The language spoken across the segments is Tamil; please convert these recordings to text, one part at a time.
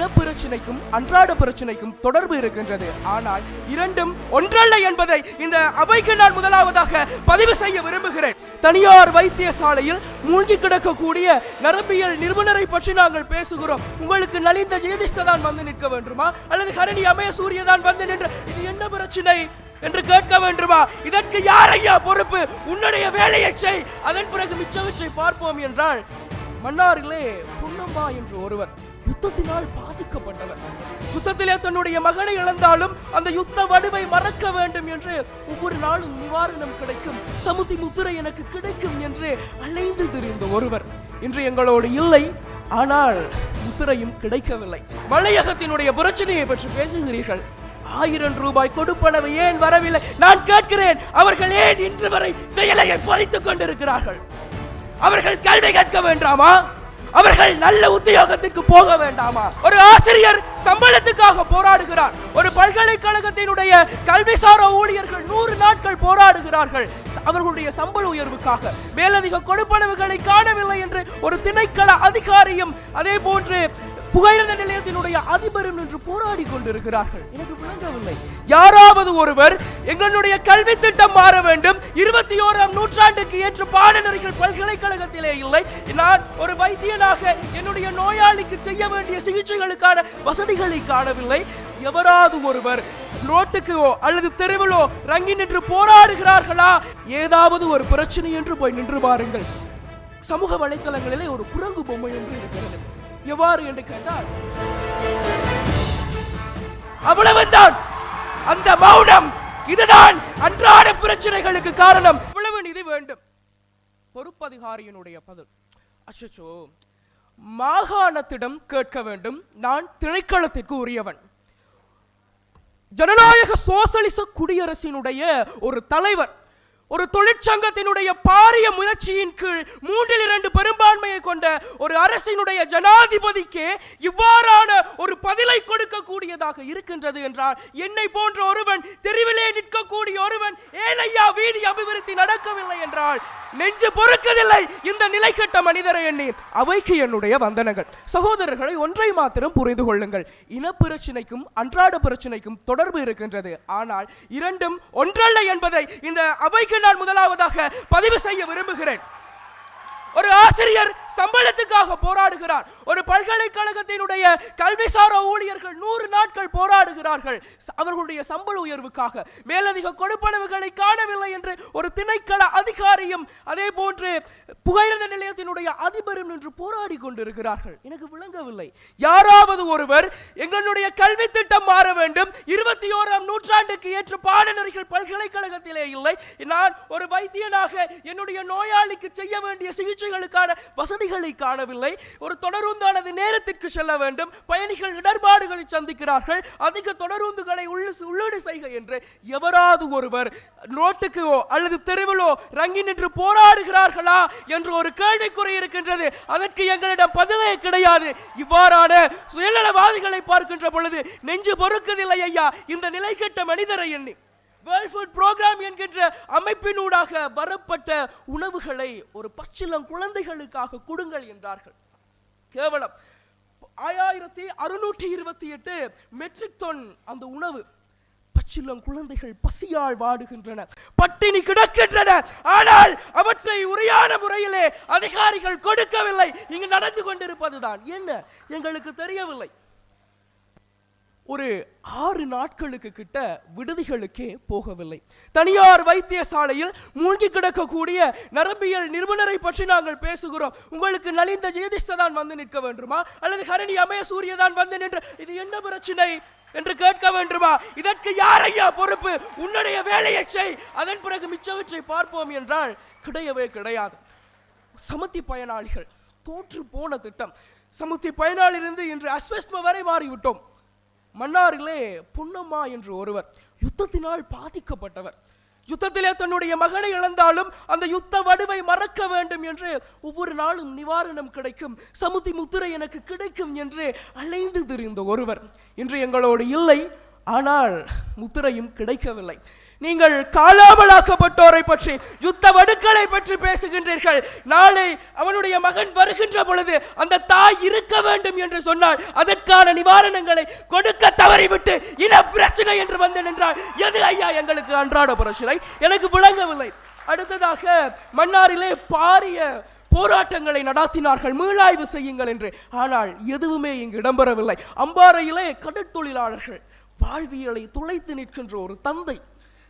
இனப்பிரச்சனைக்கும் அன்றாட பிரச்சனைக்கும் தொடர்பு இருக்கின்றது. ஆனால் இரண்டும் ஒன்றல்ல என்பதை இந்த அவைக்கு நான் முதலாவதாக பதிவு செய்ய விரும்புகிறேன். தனியார் வைத்தியசாலையில் மூழ்கி கிடக்கக்கூடிய நரம்பியல் நிபுணரை பற்றி நாங்கள் பேசுகிறோம். உங்களுக்கு நலிந்த ஜெயதிஷ்ட தான் வந்து நிற்க வேண்டுமா? அல்லது ஹரணி அமய சூரிய தான் வந்து நின்று இது என்ன பிரச்சனை? என்று கேட்க வேண்டுமா? இதற்கு யார் ஐயா பொறுப்பு? உன்னுடைய வேலையை செய். அதன் பிறகு மிச்சவற்றை பார்ப்போம் என்றால் மன்னார்களே புன்னம்மா என்று ஒருவர் யுத்தத்தினால் பாதிக்கப்பட்டவர். யுத்தத்திலே தன்னுடைய மகனை இழந்தாலும் அந்த யுத்த வடுவை மறக்க வேண்டும் என்று ஒவ்வொரு நாளும் நிவாரணம் கிடைக்கும் சமுதி முத்திரை எனக்கு கிடைக்கும் என்று அலைந்து திரிந்த ஒருவர். இன்று எங்களோடு இல்லை ஆனால் முத்திரையும் கிடைக்கவில்லை. மலையகத்தினுடைய பிரச்சனையை பற்றி பேசுகிறீர்கள். ஆயிரம் ரூபாய் கொடுப்பனவு ஏன் வரவில்லை? நான் கேட்கிறேன் அவர்கள் ஏன் இன்று வரை வேலையை பறித்துக் கொண்டிருக்கிறார்கள்? அவர்கள் கல்வி கேட்க வேண்டாமா? அவர்கள் நல்ல உத்தியோகத்துக்கு போக வேண்டாமா? ஒரு ஆசிரியர் சம்பளத்துக்காக போராடுகிறார். ஒரு பல்கலைக்கழகத்தினுடைய கல்விசார ஊழியர்கள் நூறு நாட்கள் போராடுகிறார்கள். அவர்களுடைய சம்பள உயர்வுக்காக. மேலதிக கொடுப்பனவுகளை காணவில்லை என்று ஒரு திணைக்கள அதிகாரியும் அதே போன்று புகையிரத நிலையத்தினுடைய அதிபரும் நின்று போராடி கொண்டிருக்கிறார்கள். எனக்கு விளங்கவில்லை யாராவது ஒருவர் எங்களுடைய கல்வி திட்டம் மாற வேண்டும் இருபத்தி ஓராம் நூற்றாண்டுக்கு ஏற்ற பாடநெறிகள் பல்கலைக்கழகத்திலே இல்லை நான் ஒரு வைத்தியனாக என்னுடைய நோயாளிக்கு செய்ய வேண்டிய சிகிச்சைகளுக்கான வசதிகளை காணவில்லை. எவராவது ஒருவர் ரோட்டுக்கோ அல்லது தெருவிலோ ரங்கி நின்று போராடுகிறார்களா? ஏதாவது ஒரு பிரச்சனை என்று போய் நின்று பாருங்கள். சமூக வலைத்தளங்களிலே ஒரு குரங்கு பொம்மை என்று இருக்கிறது. எவ்வாறு என்று கேட்டால் அவ்வளவுதான். அந்த மௌனம் இதுதான் அன்றாட பிரச்சனைகளுக்கு காரணம். இவ்வளவு நிதி வேண்டும். பொறுப்பதிகாரியினுடைய பதில். அச்சோ மாகாணத்திடம் கேட்க வேண்டும். நான் திணைக்களத்திற்கு உரியவன். ஜனநாயக சோசலிச குடியரசினுடைய ஒரு தலைவர். ஒரு தொழிற்சங்கத்தினுடைய பாரிய முயற்சியின் கீழ் மூன்றில் இரண்டு பெரும்பான்மையை கொண்ட ஒரு அரசினுடைய ஜனாதிபதிக்கு இவ்வாறான ஒரு பதிலை கொடுக்கக்கூடியதாக இருக்கின்றது என்றால் என்னை போன்ற ஒருவன் தெருவிலே நிற்கக்கூடிய ஒருவன் ஏனையா வீதி அபிவிருத்தி நடக்கவில்லை என்றால் நெஞ்சு பொறுக்கதில்லை இந்த நிலை கட்ட மனிதரை எண்ணி அவைக்கு என்னுடைய வந்தனங்கள். சகோதரர்களை ஒன்றை மாத்திரம் புரிந்து கொள்ளுங்கள். இனப்பிரச்சினைக்கும் அன்றாட பிரச்சனைக்கும் தொடர்பு இருக்கின்றது. ஆனால் இரண்டும் ஒன்றல்ல என்பதை இந்த அவைக்கு நான் முதலாவதாக பதிவு செய்ய விரும்புகிறேன். ஒரு ஆசிரியர் சம்பளத்துக்காக போராடுகிறார். ஒரு பல்கலைக்கழகத்தினுடைய கல்விசார ஊழியர்கள் நூறு நாட்கள் போராடுகிறார்கள். அவர்களுடைய சம்பள உயர்வுக்காக. மேலதிக கொடுப்பனவுகளை காணவில்லை என்று ஒரு திணைக்கள அதிகாரியும் அதே போன்று புகையிரத நிலையத்தினுடைய அதிபரும் நின்று போராடி கொண்டிருக்கிறார்கள். எனக்கு விளங்கவில்லை. யாராவது ஒருவர் எங்களுடைய கல்வி திட்டம் மாற வேண்டும். இருபத்தி ஓராம் நூற்றாண்டுக்கு ஏற்ற பாடநெறிகள் பல்கலைக்கழகத்திலே இல்லை. நான் ஒரு வைத்தியனாக என்னுடைய நோயாளிக்கு செய்ய வேண்டிய சிகிச்சைகளுக்கான வசதி வசதிகளை காணவில்லை. ஒரு தொடருந்தானது நேரத்திற்கு செல்ல வேண்டும். பயணிகள் இடர்பாடுகளை சந்திக்கிறார்கள். அதிக தொடருந்துகளை உள்ளீடு செய்க என்று எவராது ஒருவர் ரோட்டுக்கோ அல்லது தெருவிலோ ரங்கி நின்று போராடுகிறார்களா என்று ஒரு கேள்விக்குறி இருக்கின்றது. அதற்கு எங்களிடம் பதிலே கிடையாது. இவ்வாறான சுயநலவாதிகளை பார்க்கின்ற பொழுது நெஞ்சு பொறுக்கதில்லை ஐயா. இந்த நிலை கெட்ட மனிதரை எண்ணி வேர்ல்ட் ஃபுட் ப்ரோக்ராம் என்கின்ற அமைப்பினூடாக வரப்பட்ட உணவுகளை ஒரு பச்சிலம் குழந்தைகளுக்காக கொடுங்கள் என்றார்கள். கேவலம். ஆயிரத்தி அறுநூற்றி இருபத்தி எட்டு மெட்ரிக் டன் அந்த உணவு பச்சிலம் குழந்தைகள் பசியால் வாடுகின்றன பட்டினி கிடக்கின்றன. ஆனால் அவற்றை உரியான முறையிலே அதிகாரிகள் கொடுக்கவில்லை. இங்கு நடந்து கொண்டிருப்பதுதான். என்ன? எங்களுக்கு தெரியவில்லை. ஒரு ஆறு நாட்களுக்கு கிட்ட விடுதிகளுக்கே போகவில்லை. தனியார் வைத்தியசாலையில் மூழ்கி கிடக்கக்கூடிய நரம்பியல் நிபுணரை பற்றி நாங்கள் பேசுகிறோம். உங்களுக்கு நலிந்த ஜெயதிஷ்ட தான் வந்து நிற்க வேண்டுமா? அல்லது ஹரணி அமய சூரிய தான் வந்து நின்று இது என்ன பிரச்சனை என்று கேட்க வேண்டுமா? இதற்கு யாரையா பொறுப்பு? உன்னுடைய வேலையை செய். அதன் பிறகு மிச்சவற்றை பார்ப்போம் என்றால் கிடையவே கிடையாது. சமத்தி பயனாளிகள் தோற்று போன திட்டம். சமுத்தி பயனாளிலிருந்து இன்று அஸ்வஸ்ம வரை மாறிவிட்டோம். மன்னாரிலே பொன்னம்மா என்று ஒருவர் யுத்தத்தினால் பாதிக்கப்பட்டவர். யுத்தத்திலே தன்னுடைய மகனை இழந்தாலும் அந்த யுத்த வடுவை மறக்க வேண்டும் என்று ஒவ்வொரு நாளும் நிவாரணம் கிடைக்கும் சமுத்தி முத்திரை எனக்கு கிடைக்கும் என்று அலைந்து திரிந்த ஒருவர். இன்று எங்களோடு இல்லை ஆனால் முத்திரையும் கிடைக்கவில்லை. நீங்கள் காலாமலாக்கப்பட்டோரை பற்றி யுத்த வடுக்களை பற்றி பேசுகின்றீர்கள். நாளை அவனுடைய மகன் வருகின்ற பொழுது அந்த தாய் இருக்க வேண்டும் என்று சொன்னால் அதற்கான நிவாரணங்களை கொடுக்க தவறிவிட்டு இன பிரச்சனை என்று வந்து நின்றால் எது ஐயா எங்களுக்கு அன்றாட பிரச்சனை? எனக்கு விளங்கவில்லை. அடுத்ததாக மன்னாரிலே பாரிய போராட்டங்களை நடாத்தினார்கள். மீளாய்வு செய்யுங்கள் என்று. ஆனால் எதுவுமே இங்கு இடம்பெறவில்லை. அம்பாறையிலே கடற்தொழிலாளர்கள் வாழ்வியலை துளைத்து நிற்கின்ற ஒரு தந்தை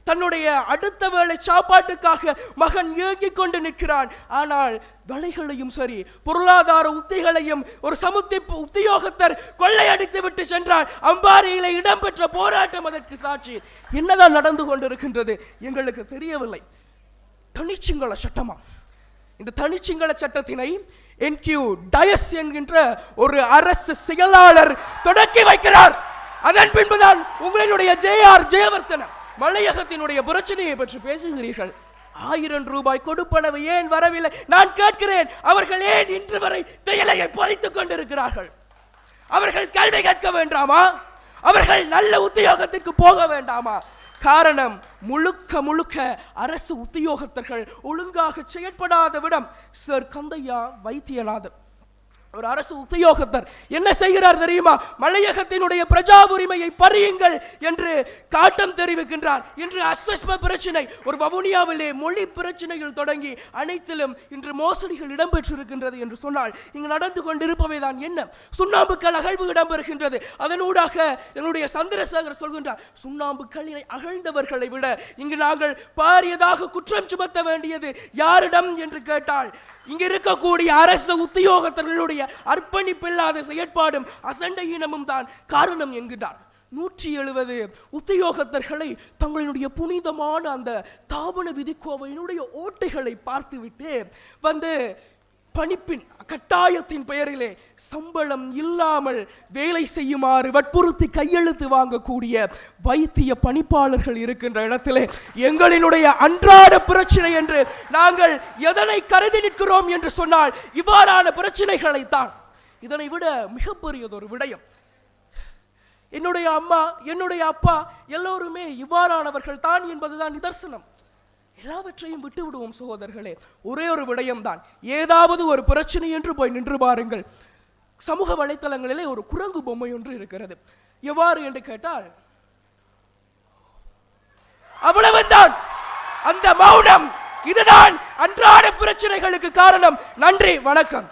தன்னுடைய அடுத்த வேலை சாப்பாட்டுக்காக மகன் ஏங்கிக் கொண்டு நிற்கிறான். ஆனால் விலைகளையும் சரி பொருளாதார உத்திகளையும் ஒரு சமுத்தி உத்தியோகத்தர் கொள்ளையடித்து விட்டு சென்றார் அம்பாறையிலே இடம்பெற்ற போராட்டம் அதற்கு சாட்சி. என்னதான் நடந்து கொண்டிருக்கின்றது எங்களுக்கு தெரியவில்லை. தனிச்சிங்கள சட்டமா? இந்த தனிச்சிங்கள சட்டத்தினை என்கியூ டயஸ் என்கின்ற ஒரு அரசு செயலாளர் தொடக்கி வைக்கிறார். அதன் பின்புதான் உங்களுடைய ஜே ஆர் ஜெயவர்த்தன மலையகத்தினுடைய பிரச்சனையை பற்றி பேசுகிறீர்கள்? ஆயிரம் ரூபாய் கொடுப்பனவு ஏன் வரவில்லை? நான் கேட்கிறேன் அவர்கள் ஏன் இன்று வரை தேயிலையை பறித்துக் கொண்டிருக்கிறார்கள்? அவர்கள் கல்வி கேட்க வேண்டாமா? அவர்கள் நல்ல உத்தியோகத்திற்கு போக வேண்டாமா? காரணம் முழுக்க முழுக்க அரசு உத்தியோகத்தர்கள் ஒழுங்காக செயற்படாத விடம் சர் கந்தையா வைத்தியநாதன். ஒரு அரசு உத்தியோகத்தர் என்ன செய்கிறார் தெரியுமா? மலையகத்தினுடைய பிரஜா உரிமையை பறியுங்கள் என்று காட்டம் தெரிவிக்கின்றார். இன்று அஸ்வஸ்ம பிரச்சனை ஒரு வவுனியாவிலே மொழி பிரச்சனையில் தொடங்கி அனைத்திலும் இன்று மோசடிகள் இடம்பெற்றிருக்கின்றது என்று சொன்னால் இங்கு நடந்து கொண்டிருப்பவை தான் என்ன? சுண்ணாம்புக்கள் அகழ்வு இடம்பெறுகின்றது. அதனூடாக என்னுடைய சந்திரசேகர் சொல்கின்றார் சுண்ணாம்புக்களினை அகழ்ந்தவர்களை விட இங்கு நாங்கள் பாரியதாக குற்றம் சுமத்த வேண்டியது யாரிடம்? என்று கேட்டால் இங்க இருக்கக்கூடிய அரசு உத்தியோகத்தர்களுடைய அர்ப்பணிப்பில்லாத செயற்பாடும் அசண்டை இனமும் தான் காரணம் என்கிறார். நூற்றி எழுபது உத்தியோகத்தர்களை தங்களுடைய புனிதமான அந்த தாபன விதிக்கோவையினுடைய ஓட்டைகளை பார்த்துவிட்டு வந்து பணிப்பின் கட்டாயத்தின் பெயரிலே சம்பளம் இல்லாமல் வேலை செய்யுமாறு வற்புறுத்தி கையெழுத்து வாங்கக்கூடிய வைத்திய பணிப்பாளர்கள் இருக்கின்ற இடத்திலே எங்களினுடைய அன்றாட பிரச்சனை என்று நாங்கள் எதனை கருதி நிற்கிறோம் என்று சொன்னால் இவ்வாறான பிரச்சனைகளை தான் இதனை விட மிகப்பெரியதொரு விடயம். என்னுடைய அம்மா என்னுடைய அப்பா எல்லோருமே இவ்வாறானவர்கள் தான் என்பதுதான் நிதர்சனம். எல்லாவற்றையும் விட்டு விடுவோம் சகோதரர்களே. ஒரே ஒரு விடயம்தான். ஏதாவது ஒரு பிரச்சனை என்று போய் நின்று பாருங்கள். சமூக வலைத்தளங்களிலே ஒரு குரங்கு பொம்மை ஒன்று இருக்கிறது. எவ்வாறு என்று கேட்டால் அவ்வளவுதான். அந்த மௌனம். இதுதான் அன்றாட பிரச்சனைகளுக்கு காரணம். நன்றி வணக்கம்.